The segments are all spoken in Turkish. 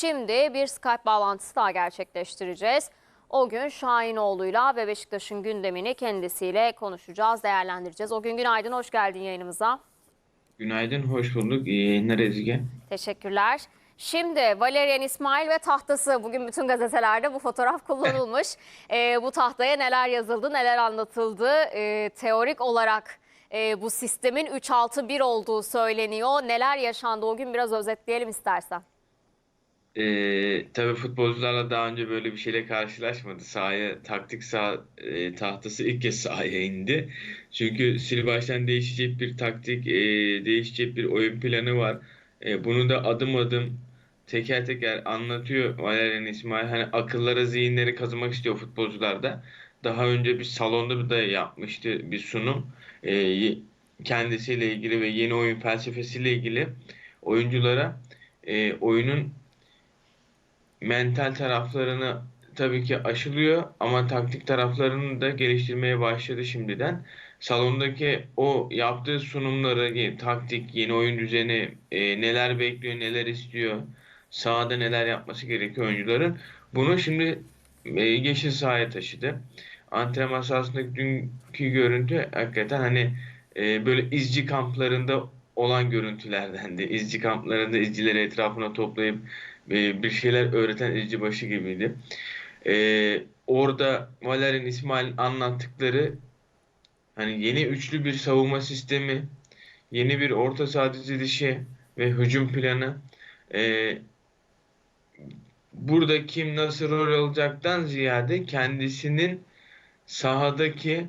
şimdi bir Skype bağlantısı daha gerçekleştireceğiz. O gün Şahinoğlu'yla ve Beşiktaş'ın gündemini kendisiyle konuşacağız, değerlendireceğiz. O gün günaydın, hoş geldin yayınımıza. Günaydın, hoş bulduk. İyi yayınlar Ezgi. Teşekkürler. Şimdi Valerian İsmail ve tahtası bugün bütün gazetelerde bu fotoğraf kullanılmış. Ee, bu tahtaya neler yazıldı, neler anlatıldı. Ee, teorik olarak e, bu sistemin 3-6-1 olduğu söyleniyor. Neler yaşandı o gün biraz özetleyelim istersen. Ee, tabii futbolcularla daha önce böyle bir şeyle karşılaşmadı. Sahaya, taktik sağ e, tahtası ilk kez sahaya indi. Çünkü sil baştan değişecek bir taktik, e, değişecek bir oyun planı var. E, bunu da adım adım teker teker anlatıyor Valerian İsmail. Hani akıllara, zihinleri kazımak istiyor futbolcular da. Daha önce bir salonda da yapmıştı bir sunum. E, kendisiyle ilgili ve yeni oyun felsefesiyle ilgili oyunculara e, oyunun mental taraflarını tabii ki aşılıyor ama taktik taraflarını da geliştirmeye başladı şimdiden. Salondaki o yaptığı sunumları, taktik, yeni oyun düzeni, e, neler bekliyor, neler istiyor, sahada neler yapması gerekiyor oyuncuların. Bunu şimdi e, yeşil sahaya taşıdı. Antrenman sahasındaki dünkü görüntü hakikaten hani e, böyle izci kamplarında olan görüntülerdendi. İzci kamplarında izcileri etrafına toplayıp e, bir şeyler öğreten izcibaşı gibiydi. E, orada Valerian İsmail'in anlattıkları hani yeni üçlü bir savunma sistemi, yeni bir orta saha dizilişi ve hücum planı e, burada kim nasıl rol alacaktan ziyade kendisinin sahadaki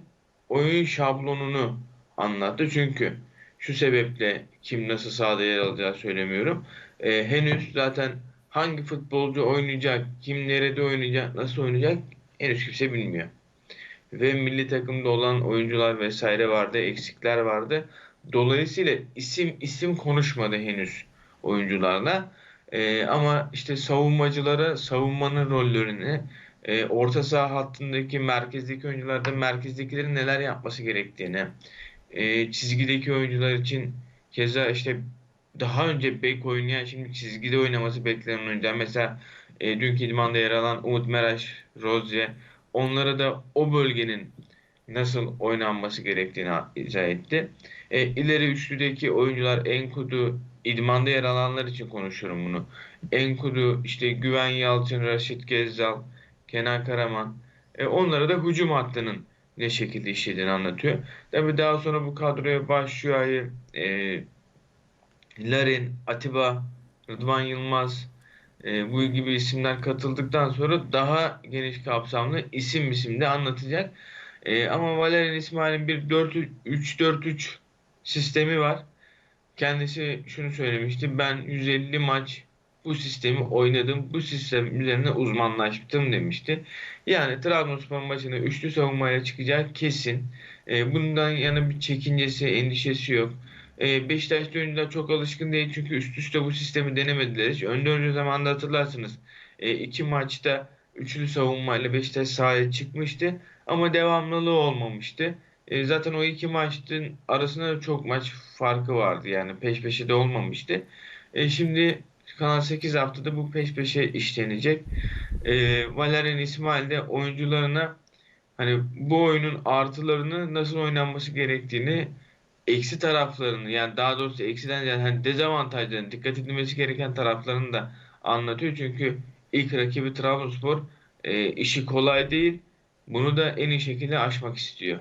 oyun şablonunu anlattı. Çünkü şu sebeple kim nasıl sahada yer alacağı söylemiyorum. E, henüz zaten hangi futbolcu oynayacak, kim nerede oynayacak, nasıl oynayacak henüz kimse bilmiyor. Ve milli takımda olan oyuncular vesaire vardı, eksikler vardı. Dolayısıyla isim isim konuşmadı henüz oyuncularla. E, ama işte savunmacılara savunmanın rollerini, e, orta saha hattındaki merkezdeki oyuncularda merkezdekilerin neler yapması gerektiğini, e, çizgideki oyuncular için keza işte daha önce bek oynayan şimdi çizgide oynaması beklenen oyuncular. Mesela e, dünkü idmanda yer alan Umut Meraş, Rozier onlara da o bölgenin nasıl oynanması gerektiğini izah etti. E, ileri üçlüdeki oyuncular Enkudu, idmanda yer alanlar için konuşuyorum bunu. Enkudu, işte Güven Yalçın, Raşit Gezzal, Kenan Karaman. E, onlara da hücum hattının ne şekilde işlediğini anlatıyor. Tabii daha sonra bu kadroya başlıyor. E, Larin, Atiba, Rıdvan Yılmaz e, bu gibi isimler katıldıktan sonra daha geniş kapsamlı isim isim de anlatacak. E, ama Valerian İsmail'in bir 4-3-4-3 sistemi var. Kendisi şunu söylemişti. Ben 150 maç bu sistemi oynadım. Bu sistem üzerine uzmanlaştım demişti. Yani Trabzonspor maçına üçlü savunmayla çıkacak kesin. E, bundan yana bir çekincesi, endişesi yok. E, Beşiktaş'ta oyuncular çok alışkın değil çünkü üst üste bu sistemi denemediler hiç. Önde önce zamanda hatırlarsınız. E, iki maçta üçlü savunmayla Beşiktaş sahaya çıkmıştı ama devamlılığı olmamıştı. E, zaten o iki maçın arasında da çok maç farkı vardı yani peş peşe de olmamıştı. E, şimdi Kanal 8 haftada bu peş peşe işlenecek. E, Valerian İsmail de oyuncularına hani bu oyunun artılarını nasıl oynanması gerektiğini eksi taraflarını yani daha doğrusu eksiden yani hani dezavantajlarını dikkat edilmesi gereken taraflarını da anlatıyor. Çünkü ilk rakibi Trabzonspor e, işi kolay değil. Bunu da en iyi şekilde aşmak istiyor.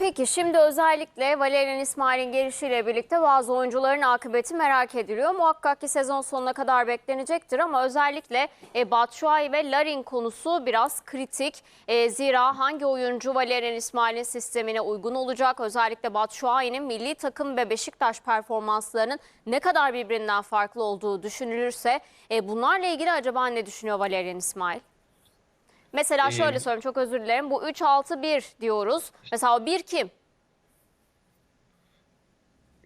Peki şimdi özellikle Valerian İsmail'in gelişiyle birlikte bazı oyuncuların akıbeti merak ediliyor. Muhakkak ki sezon sonuna kadar beklenecektir ama özellikle e, Batshuayi ve Larin konusu biraz kritik. E, zira hangi oyuncu Valerian İsmail'in sistemine uygun olacak? Özellikle Batshuayi'nin milli takım ve Beşiktaş performanslarının ne kadar birbirinden farklı olduğu düşünülürse e, bunlarla ilgili acaba ne düşünüyor Valerian İsmail? Mesela şöyle Ee, söyleyeyim çok özür dilerim. Bu 3-6-1 diyoruz. Mesela o 1 kim?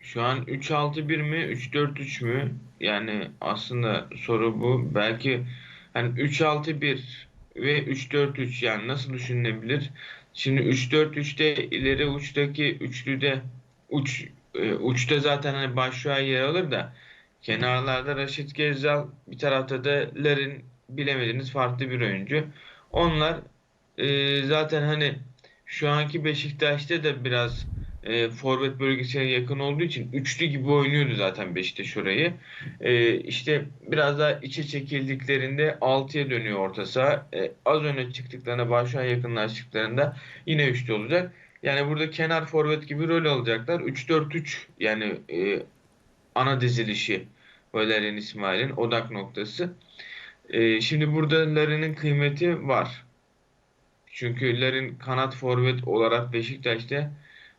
Şu an 3-6-1 mi 3-4-3 mü? Yani aslında soru bu. Belki hani 3-6-1 ve 3-4-3 yani nasıl düşünülebilir? Şimdi 3-4-3'te ileri uçtaki üçlüde uç e, uçta zaten hani Batshuayi yer alır da Kenarlarda Raşit Gezzal, bir tarafta da Larin bilemediğiniz farklı bir oyuncu. Onlar e, zaten hani şu anki Beşiktaş'ta da biraz e, forvet bölgesine yakın olduğu için üçlü gibi oynuyordu zaten Beşiktaş orayı. E, işte biraz daha içe çekildiklerinde 6'ya dönüyor orta saha. E, az öne çıktıklarında, Başak'a yakınlaştıklarında yine üçlü olacak. Yani burada kenar forvet gibi rol alacaklar. 3-4-3 yani e, ana dizilişi Valerian İsmail'in odak noktası. E, şimdi burada Larin'in kıymeti var. Çünkü Larin kanat forvet olarak Beşiktaş'ta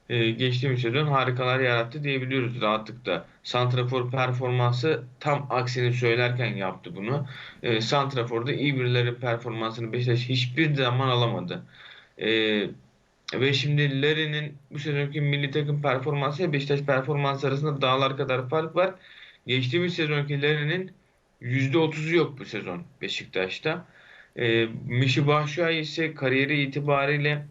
e, geçtiğimiz sezon harikalar yarattı diyebiliyoruz rahatlıkla. Santrafor performansı tam aksini söylerken yaptı bunu. E, Santrafor'da iyi birileri performansını Beşiktaş hiçbir zaman alamadı. E, ve şimdi Larin'in bu sezonki milli takım performansı ile Beşiktaş performansı arasında dağlar kadar fark var. Geçtiğimiz sezonki Larin'in %30'u yok bu sezon Beşiktaş'ta. E, Mişi Batshuayi ise kariyeri itibariyle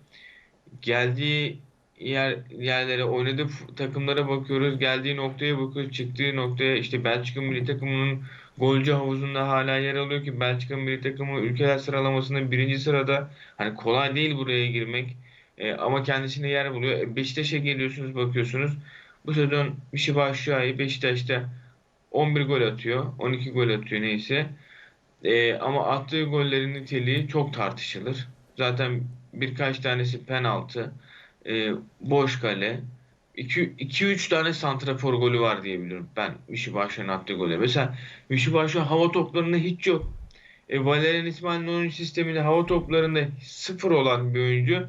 geldiği yer, yerlere oynadığı takımlara bakıyoruz. Geldiği noktaya bakıyoruz. Çıktığı noktaya işte Belçika milli takımının golcü havuzunda hala yer alıyor ki Belçika milli takımı ülkeler sıralamasında birinci sırada. Hani kolay değil buraya girmek. E, ama kendisine yer buluyor. E, Beşiktaş'a geliyorsunuz bakıyorsunuz. Bu sezon Mişi Batshuayi Beşiktaş'ta 11 gol atıyor. 12 gol atıyor neyse. E, ama attığı gollerin niteliği çok tartışılır. Zaten birkaç tanesi penaltı, e, boş kale. 2-3 tane santrafor golü var diye biliyorum ben Mişi Başak'ın attığı golü. Mesela Mişi Başak hava toplarında hiç yok. E, Valerian İsmail'in oyun sisteminde hava toplarında sıfır olan bir oyuncu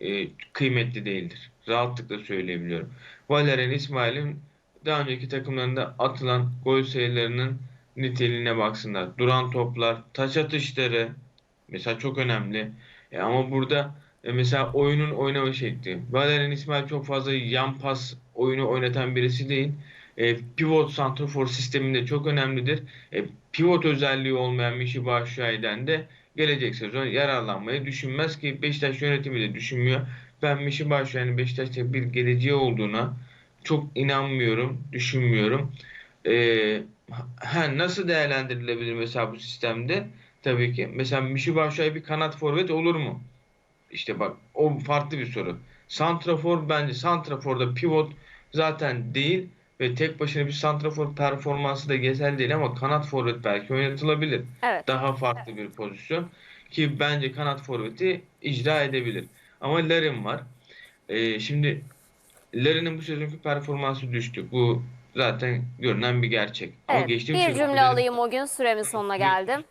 e, kıymetli değildir. Rahatlıkla söyleyebiliyorum. Valerian İsmail'in daha önceki takımlarında atılan gol sayılarının niteliğine baksınlar. Duran toplar, taç atışları mesela çok önemli. E, ama burada e, mesela oyunun oynama şekli. Valerian İsmail çok fazla yan pas oyunu oynatan birisi değil. E, pivot santrafor sisteminde çok önemlidir. E, pivot özelliği olmayan Mişi Başakşehir'den de gelecek sezon yararlanmayı düşünmez ki Beşiktaş yönetimi de düşünmüyor. Ben Mişi Başakşehir'in Beşiktaş'ta bir geleceği olduğuna çok inanmıyorum, düşünmüyorum. E, ha, nasıl değerlendirilebilir mesela bu sistemde? Tabii ki. Mesela Mişi Başakşehir bir kanat forvet olur mu? İşte bak o farklı bir soru. Santrafor bence santraforda pivot zaten değil ve tek başına bir santrafor performansı da gezel değil ama kanat forvet belki oynatılabilir. Evet. Daha farklı bir pozisyon ki bence kanat forveti icra edebilir. Ama Larin var. Ee, şimdi Larin'in bu sezonki performansı düştü. Bu zaten görünen bir gerçek. Ama Evet. geçtiğimiz Bir sezon cümle Larin- alayım o gün süremin sonuna geldim.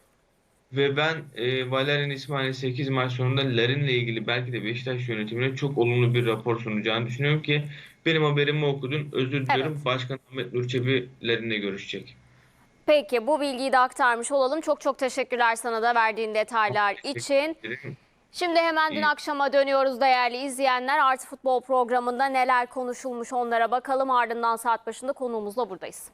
ve ben e, Valerian İsmail'in 8 maç sonunda Larin'le ilgili belki de Beşiktaş yönetimine çok olumlu bir rapor sunacağını düşünüyorum ki benim haberimi okudun. Özür diliyorum. Evet. Başkan Ahmet Nur Çebi Larin'le görüşecek. Peki bu bilgiyi de aktarmış olalım. Çok çok teşekkürler sana da verdiğin detaylar için. Şimdi hemen dün akşama dönüyoruz değerli izleyenler. Artı Futbol programında neler konuşulmuş onlara bakalım. Ardından saat başında konuğumuzla buradayız.